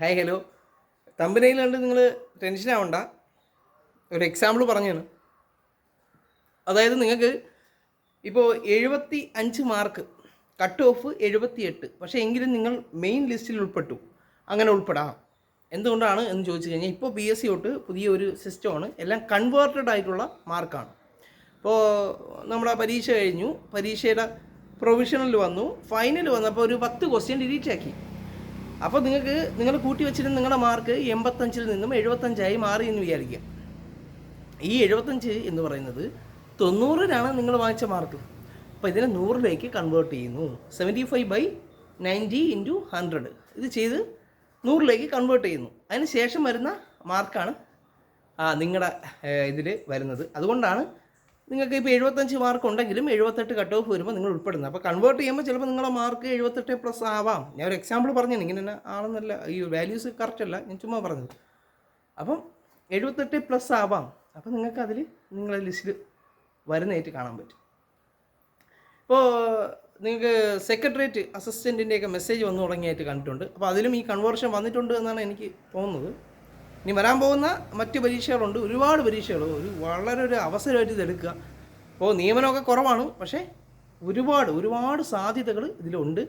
Hi hello തമ്പനയിൽ കണ്ട് നിങ്ങൾ tension ആവണ്ട ഒരു എക്സാമ്പിൾ പറഞ്ഞാണ്. അതായത് നിങ്ങൾക്ക് ഇപ്പോൾ എഴുപത്തി അഞ്ച് മാർക്ക് കട്ട് ഓഫ് എഴുപത്തി എട്ട് പക്ഷേ എങ്കിലും നിങ്ങൾ മെയിൻ ലിസ്റ്റിൽ ഉൾപ്പെട്ടു. അങ്ങനെ ഉൾപ്പെടാം. എന്തുകൊണ്ടാണ് എന്ന് ചോദിച്ചു കഴിഞ്ഞാൽ ഇപ്പോൾ പി എസ് സി തൊട്ട് പുതിയ ഒരു സിസ്റ്റമാണ് എല്ലാം കൺവേർട്ടഡ് ആയിട്ടുള്ള മാർക്കാണ് ഇപ്പോൾ നമ്മുടെ പരീക്ഷ കഴിഞ്ഞു. പരീക്ഷയുടെ പ്രൊവിഷണൽ വന്നു. ഫൈനൽ വന്നപ്പോൾ ഒരു പത്ത് ക്വസ്റ്റ്യൻ ഡിലീറ്റ് ആക്കി. അപ്പോൾ നിങ്ങൾക്ക് നിങ്ങൾ കൂട്ടി വെച്ചിരുന്ന നിങ്ങളുടെ മാർക്ക് എൺപത്തഞ്ചിൽ നിന്നും എഴുപത്തഞ്ചായി മാറി എന്ന് വിചാരിക്കുക ഈ എഴുപത്തഞ്ച് എന്ന് പറയുന്നത് തൊണ്ണൂറിനാണ് നിങ്ങൾ വാങ്ങിച്ച മാർക്ക് അപ്പോൾ ഇതിനെ നൂറിലേക്ക് കൺവേർട്ട് ചെയ്യുന്നു. Seventy five by ninety into hundred ഇത് ചെയ്ത് നൂറിലേക്ക് കൺവേർട്ട് ചെയ്യുന്നു. അതിന് ശേഷം വരുന്ന മാർക്കാണ് നിങ്ങളുടെ ഇതിൽ വരുന്നത്. അതുകൊണ്ടാണ് നിങ്ങൾക്ക് ഇപ്പോൾ എഴുപത്തഞ്ച് മാർക്ക് ഉണ്ടെങ്കിലും എഴുപത്തെട്ട് കട്ട് ഓഫ് വരുമ്പോൾ നിങ്ങൾ ഉൾപ്പെടുന്നത്. അപ്പോൾ കൺവേർട്ട് ചെയ്യുമ്പോൾ ചിലപ്പോൾ നിങ്ങളുടെ മാർക്ക് എഴുപത്തെട്ട് പ്ലസ് ആവാം. ഞാൻ ഒരു എക്സാമ്പിൾ പറഞ്ഞു ഇങ്ങനെ തന്നെ ആണെന്നല്ല ഈ വാല്യൂസ് കറക്റ്റ് അല്ല ഞാൻ ചുമ്മാ പറഞ്ഞത്. അപ്പം എഴുപത്തെട്ട് പ്ലസ് ആവാം. അപ്പം നിങ്ങൾക്ക് അതിൽ നിങ്ങളുടെ ലിസ്റ്റിൽ വരുന്നതായിട്ട് കാണാൻ പറ്റും. ഇപ്പോൾ നിങ്ങൾക്ക് സെക്രട്ടേറിയറ്റ് അസിസ്റ്റന്റിന്റെയൊക്കെ മെസ്സേജ് വന്നു തുടങ്ങിയായിട്ട് കണ്ടിട്ടുണ്ട്. അപ്പോൾ അതിലും ഈ കൺവേർഷൻ വന്നിട്ടുണ്ട് എന്നാണ് എനിക്ക് തോന്നുന്നത്. ഇനി വരാൻ പോകുന്ന മറ്റ് പരീക്ഷകളുണ്ട്. ഒരുപാട് പരീക്ഷകൾ ഒരു വളരെ ഒരു അവസരമായിട്ട് ഇതെടുക്കുക. അപ്പോൾ നിയമനമൊക്കെ കുറവാണ്. പക്ഷേ ഒരുപാട് ഒരുപാട് സാധ്യതകൾ ഇതിലുണ്ട്.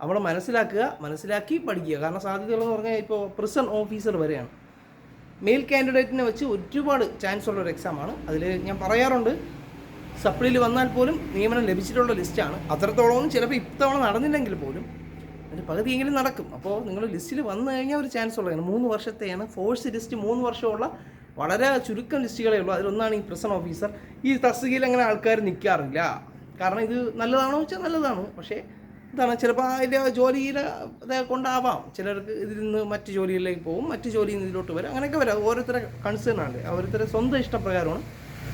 നമ്മൾ മനസ്സിലാക്കുക മനസ്സിലാക്കി പഠിക്കുക. കാരണം സാധ്യതകൾ എന്ന് പറഞ്ഞാൽ ഇപ്പോൾ പ്രിസൺ ഓഫീസർ വരെയാണ്. മെയിൽ കാൻഡിഡേറ്റിനെ വെച്ച് ഒരുപാട് ചാൻസ് ഉള്ള ഒരു എക്സാമാണ് അതിൽ ഞാൻ പറയാറുണ്ട് സപ്ലിയിൽ വന്നാൽ പോലും നിയമനം ലഭിച്ചിട്ടുള്ള ലിസ്റ്റാണ് അത്രത്തോളം ചിലപ്പോൾ ഇത്തവണ നടന്നില്ലെങ്കിൽ പോലും ഒരു പകുതിയെങ്കിലും നടക്കും. അപ്പോൾ നിങ്ങൾ ലിസ്റ്റിൽ വന്നു കഴിഞ്ഞാൽ ഒരു ചാൻസ് ഉള്ളതാണ് മൂന്ന് വർഷത്തെയാണ് ഫോഴ്സ് ലിസ്റ്റ് മൂന്ന് വർഷമുള്ള വളരെ ചുരുക്കം ലിസ്റ്റുകളേ ഉള്ളൂ. അതിലൊന്നാണ് ഈ പ്രസൻ ഓഫീസർ ഈ തസ്തികയിൽ അങ്ങനെ ആൾക്കാർ നിൽക്കാറില്ല കാരണം ഇത് നല്ലതാണോ വെച്ചാൽ നല്ലതാണ്. പക്ഷേ ഇതാണ് ചിലപ്പോൾ അതിന്റെ ജോലിയിൽ അത് കൊണ്ടാവാം. ചിലർക്ക് ഇതിൽ നിന്ന് മറ്റ് ജോലിയിലേക്ക് പോകും. മറ്റ് ജോലിയിൽ നിന്ന് ഇതിലോട്ട് വരും. അങ്ങനെയൊക്കെ വരാം. ഓരോരുത്തരെ കൺസേൺ ആണ് ഓരോരുത്തരെ സ്വന്തം ഇഷ്ടപ്രകാരമാണ്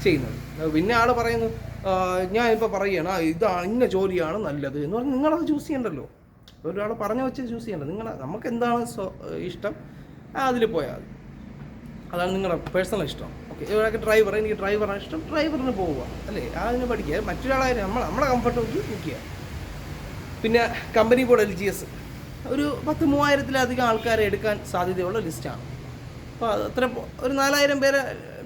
ചെയ്യുന്നത്. പിന്നെ ആൾ പറയുന്നു "ആ, ഞാൻ ഇപ്പോൾ പറയുകയാണ് "ആ, ഇതാണ് ഇന്ന ജോലിയാണ് നല്ലത് എന്ന് പറഞ്ഞാൽ നിങ്ങളത് ചൂസ് ചെയ്യണ്ടല്ലോ. ഒരാൾ പറഞ്ഞു വെച്ച് ചൂസ് ചെയ്യേണ്ട. നിങ്ങൾ നമുക്ക് എന്താണ് ഇഷ്ടം? അതിൽ പോയാൽ അതാണ് നിങ്ങളുടെ പേഴ്സണൽ ഇഷ്ടം. ഓക്കെ ഒരാൾക്ക് ഡ്രൈവർ എനിക്ക് ഡ്രൈവറാണ് ഇഷ്ടം. ഡ്രൈവറിന് പോവുക. അല്ലേ? അതിന് പഠിക്കുക. മറ്റൊരാളായാലും നമ്മൾ നമ്മുടെ കംഫർട്ട് നോക്കി നിൽക്കുക. പിന്നെ company board L G S ഒരു പത്ത് മൂവായിരത്തിലധികം ആൾക്കാരെ എടുക്കാൻ സാധ്യതയുള്ള ലിസ്റ്റാണ് അപ്പോൾ അത് അത്ര ഒരു നാലായിരം പേരെ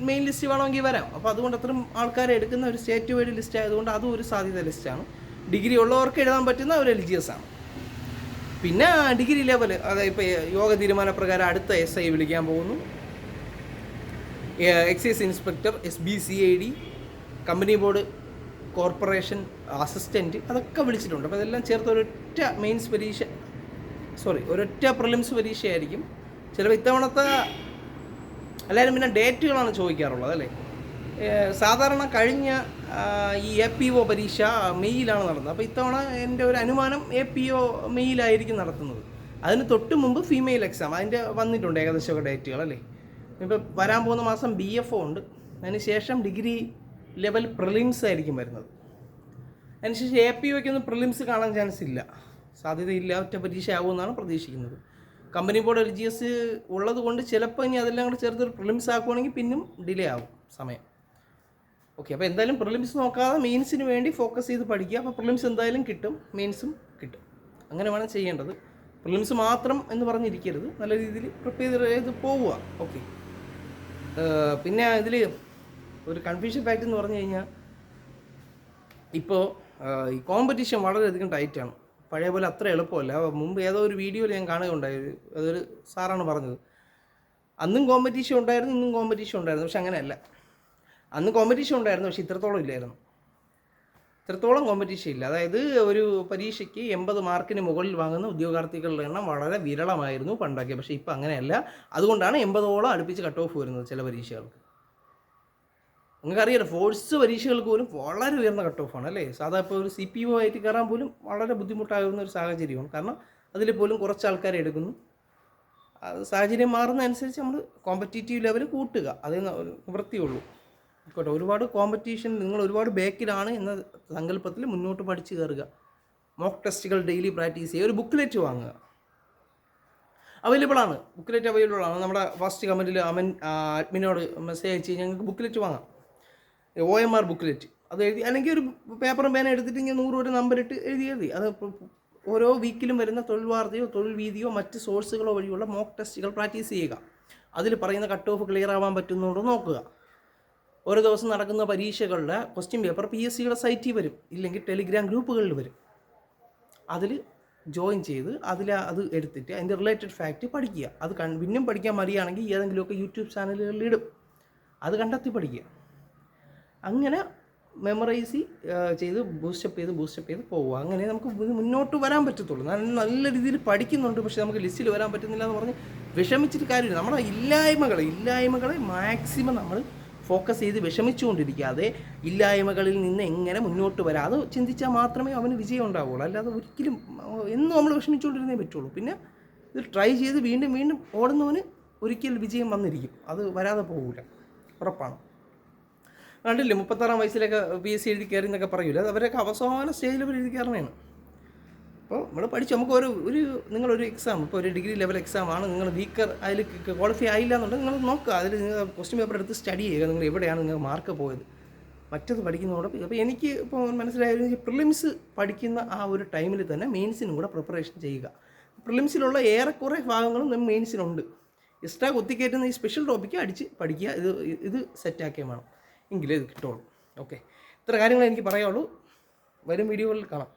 മെയിൻ ലിസ്റ്റ് വേണമെങ്കിൽ വരാം. അപ്പോൾ അതുകൊണ്ട് അത്രയും ആൾക്കാരെ എടുക്കുന്ന ഒരു സ്റ്റേറ്റ് വൈഡ് ലിസ്റ്റ് ആയതുകൊണ്ട് അതും ഒരു സാധ്യത ലിസ്റ്റാണ് ഡിഗ്രി ഉള്ളവർക്ക് എഴുതാൻ പറ്റുന്ന ഒരു എൽ ജി എസ് ആണ്. പിന്നെ ഡിഗ്രി ലെവൽ അതായത് ഇപ്പോൾ യോഗ തീരുമാനപ്രകാരം അടുത്ത എസ് ഐ വിളിക്കാൻ പോകുന്നു. Excise inspector S B C I D company board corporation assistant അതൊക്കെ വിളിച്ചിട്ടുണ്ട്. അപ്പോൾ ഇതെല്ലാം ചേർത്ത് ഒരൊറ്റ മെയിൻസ് പരീക്ഷ സോറി ഒരൊറ്റ പ്രിലിംസ് പരീക്ഷയായിരിക്കും. ചിലപ്പോൾ ഇത്തവണത്തെ എല്ലാവരും പിന്നെ ഡേറ്റുകളാണ് ചോദിക്കാറുള്ളത് അല്ലേ? സാധാരണ കഴിഞ്ഞ ഈ എ പി ഒ പരീക്ഷ മെയ്യിലാണ് നടന്നത്. അപ്പോൾ ഇത്തവണ എന്റെ ഒരു അനുമാനം എ പി ഒ മെയ്യിലായിരിക്കും നടത്തുന്നത്. അതിന് തൊട്ട് മുമ്പ് ഫീമെയിൽ എക്സാം അതിന്റെ വന്നിട്ടുണ്ട് ഏകദേശമൊക്കെ ഡേറ്റുകൾ അല്ലേ? ഇപ്പോൾ വരാൻ പോകുന്ന മാസം ബി എഫ് ഒ ഉണ്ട്. അതിന് ശേഷം ഡിഗ്രി ലെവൽ പ്രിലിംസ് ആയിരിക്കും വരുന്നത്. അതിനുശേഷം എ പി ഒക്കൊന്നും പ്രിലിംസ് കാണാൻ ചാൻസ് ഇല്ല. സാധ്യതയില്ല ഒറ്റ പരീക്ഷ ആകുമെന്നാണ് പ്രതീക്ഷിക്കുന്നത്. Company board L G S ഉള്ളത് കൊണ്ട് ചിലപ്പോൾ ഇനി അതെല്ലാം കൂടെ ചേർത്തൊരു പ്രിലിംസ് ആക്കുവാണെങ്കിൽ പിന്നും ഡിലേ ആകും സമയം. ഓക്കെ അപ്പോൾ എന്തായാലും പ്രിലിംസ് നോക്കാതെ മെയിൻസിന് വേണ്ടി ഫോക്കസ് ചെയ്ത് പഠിക്കുക. അപ്പോൾ പ്രിലിംസ് എന്തായാലും കിട്ടും മെയിൻസും കിട്ടും. അങ്ങനെ വേണം ചെയ്യേണ്ടത്. പ്രിലിംസ് മാത്രം എന്ന് പറഞ്ഞിരിക്കരുത്. നല്ല രീതിയിൽ പ്രിപ്പയർ ചെയ്ത് പോവുക. ഓക്കെ പിന്നെ ഇതിൽ ഒരു കൺഫ്യൂഷൻ ഫാക്റ്റ് എന്ന് പറഞ്ഞു കഴിഞ്ഞാൽ ഇപ്പോൾ ഈ കോമ്പറ്റീഷൻ വളരെയധികം ടൈറ്റാണ് പഴയ പോലെ അത്ര എളുപ്പമല്ല. മുമ്പ് ഏതോ ഒരു വീഡിയോയിൽ ഞാൻ കാണുകയുണ്ടായി. അതൊരു സാറാണ് പറഞ്ഞത്. അന്നും കോമ്പറ്റീഷൻ ഉണ്ടായിരുന്നു ഇന്നും കോമ്പറ്റീഷൻ ഉണ്ടായിരുന്നു. പക്ഷെ അങ്ങനെയല്ല. അന്ന് കോമ്പറ്റീഷൻ ഉണ്ടായിരുന്നു പക്ഷെ ഇത്രത്തോളം ഇല്ലായിരുന്നു. ഇത്രത്തോളം കോമ്പറ്റീഷൻ ഇല്ല. അതായത് ഒരു പരീക്ഷയ്ക്ക് എൺപത് മാർക്കിന് മുകളിൽ വാങ്ങുന്ന ഉദ്യോഗാർത്ഥികളുടെ എണ്ണം വളരെ വിരളമായിരുന്നു പണ്ടൊക്കെ. പക്ഷേ ഇപ്പം അങ്ങനെയല്ല. അതുകൊണ്ടാണ് എൺപതോളം അടുപ്പിച്ച് കട്ട് ഓഫ് വരുന്നത് ചില പരീക്ഷകൾക്ക്. നിങ്ങൾക്കറിയാലോ ഫോഴ്സ് പരീക്ഷകൾക്ക് പോലും വളരെ ഉയർന്ന കട്ട് ഓഫാണ് അല്ലേ? സാധാ ഇപ്പോൾ ഒരു സി പി ഒ ആയിട്ട് കയറാൻ പോലും വളരെ ബുദ്ധിമുട്ടാകുന്ന ഒരു സാഹചര്യമാണ്. കാരണം അതിൽ പോലും കുറച്ച് ആൾക്കാരെ എടുക്കുന്നു. സാഹചര്യം മാറുന്നതനുസരിച്ച് നമ്മൾ കോമ്പറ്റീറ്റീവ് ലെവൽ കൂട്ടുക. അതേ നിന്ന് വൃത്തിയുള്ളൂ ആയിക്കോട്ടെ. ഒരുപാട് കോമ്പറ്റീഷൻ നിങ്ങൾ ഒരുപാട് ബേക്കിലാണ് എന്ന സങ്കല്പത്തിൽ മുന്നോട്ട് പഠിച്ചു കയറുക. മോക്ക് ടെസ്റ്റുകൾ ഡെയിലി പ്രാക്ടീസ് ചെയ്യുക. ഒരു ബുക്ക്ലെറ്റ് വാങ്ങുക. അവൈലബിൾ ആണ്. ബുക്ക്ലെറ്റ് അവൈലബിൾ ആണ്. നമ്മുടെ ഫസ്റ്റ് കമന്റിൽ അമൻ അഡ്മിനോട് മെസ്സേജ് അയച്ച് ഞങ്ങൾക്ക് ബുക്ക്ലെറ്റ് വാങ്ങാം. ഒ എം ആർ ബുക്ക്ലെറ്റ് അത് എഴുതി അല്ലെങ്കിൽ ഒരു പേപ്പറും പേന എടുത്തിട്ട് ഇങ്ങനെ നൂറ് ഒരു നമ്പർ ഇട്ട് എഴുതി എഴുതി. അത് ഓരോ വീക്കിലും വരുന്ന തൊഴിൽ വാർത്തയോ തൊഴിൽ വീതിയോ മറ്റ് സോഴ്സുകളോ വഴിയുള്ള മോക്ക് ടെസ്റ്റുകൾ പ്രാക്ടീസ് ചെയ്യുക. അതിൽ പറയുന്ന കട്ട് ഓഫ് ക്ലിയർ ആവാൻ പറ്റുന്നുണ്ടോ നോക്കുക. ഓരോ ദിവസം നടക്കുന്ന പരീക്ഷകളുടെ ക്വസ്റ്റ്യൻ പേപ്പർ പി എസ് സിയുടെ സൈറ്റിൽ വരും. ഇല്ലെങ്കിൽ ടെലിഗ്രാം ഗ്രൂപ്പുകളിൽ വരും. അതിൽ ജോയിൻ ചെയ്ത് അതിൽ അത് എടുത്തിട്ട് അതിന്റെ റിലേറ്റഡ് ഫാക്റ്റ് പഠിക്കുക. അത് കൺ പിന്നെയും പഠിക്കാൻ മടിയാണെങ്കിൽ ഏതെങ്കിലുമൊക്കെ യൂട്യൂബ് ചാനലുകളിൽ ഇടും. അത് കണ്ടെത്തി പഠിക്കുക. അങ്ങനെ മെമ്മറൈസ് ചെയ്ത് ബൂസ്റ്റപ്പ് ചെയ്ത് ബൂസ്റ്റപ്പ് ചെയ്ത് പോവുക. അങ്ങനെ നമുക്ക് മുന്നോട്ട് വരാൻ പറ്റത്തുള്ളൂ. നല്ല രീതിയിൽ പഠിക്കുന്നുണ്ട് പക്ഷേ നമുക്ക് ലിസ്റ്റിൽ വരാൻ പറ്റുന്നില്ല എന്ന് പറഞ്ഞ് വിഷമിച്ചിട്ട് കാര്യമില്ല. നമ്മുടെ ഇല്ലായ്മകളെ ഇല്ലായ്മകളെ മാക്സിമം നമ്മൾ ഫോക്കസ് ചെയ്ത് വിഷമിച്ചുകൊണ്ടിരിക്കാതെ ഇല്ലായ്മകളിൽ നിന്ന് എങ്ങനെ മുന്നോട്ട് വരാം? അത് ചിന്തിച്ചാൽ മാത്രമേ അവന് വിജയം ഉണ്ടാവുള്ളൂ. അല്ലാതെ ഒരിക്കലും എന്നും നമ്മൾ വിഷമിച്ചുകൊണ്ടിരുന്നേ പറ്റുള്ളൂ. പിന്നെ ഇത് ട്രൈ ചെയ്ത് വീണ്ടും വീണ്ടും ഓടുന്നവന് ഒരിക്കൽ വിജയം വന്നിരിക്കും. അത് വരാതെ പോകില്ല ഉറപ്പാണ്. കണ്ടില്ലേ മുപ്പത്താറാം വയസ്സിലൊക്കെ പി എസ് സി എഴുതി കയറി എന്നൊക്കെ പറയൂല? അവരൊക്കെ അവസാന സ്റ്റേജിൽ അവർ എഴുതി കയറണേണ് അപ്പോൾ നമ്മൾ പഠിച്ചു. നമുക്ക് ഒരു ഒരു നിങ്ങളൊരു എക്സാം ഇപ്പോൾ ഒരു ഡിഗ്രി ലെവൽ എക്സാം ആണ്. നിങ്ങൾ വീക്കർ അതിൽ ക്വാളിഫൈ ആയില്ല എന്നുണ്ടെങ്കിൽ നിങ്ങൾ നോക്കുക. അതിൽ നിങ്ങൾ ക്വസ്റ്റ്യൻ പേപ്പർ എടുത്ത് സ്റ്റഡി ചെയ്യുക. നിങ്ങൾ എവിടെയാണ് നിങ്ങൾ മാർക്ക് പോയത്? മറ്റത് പഠിക്കുന്നതോടെ അപ്പോൾ എനിക്ക് ഇപ്പോൾ മനസ്സിലായത് പ്രിലിംസ് പഠിക്കുന്ന ആ ഒരു ടൈമിൽ തന്നെ മെയിൻസിനും കൂടെ പ്രിപ്പറേഷൻ ചെയ്യുക. പ്രിലിംസിലുള്ള ഏറെക്കുറെ ഭാഗങ്ങളും നമ്മൾ മെയിൻസിനുണ്ട് എക്സ്ട്രാ കുത്തിക്കയറ്റുന്ന ഈ സ്പെഷ്യൽ ടോപ്പിക്ക് അടിച്ച് പഠിക്കുക. ഇത് ഇത് സെറ്റാക്കിയ വേണം. എങ്കിലേ ഇത് കിട്ടുള്ളൂ. ഓക്കെ ഇത്ര കാര്യങ്ങൾ എനിക്ക് പറയാനുള്ളൂ. വരും വീഡിയോകളിൽ കാണാം.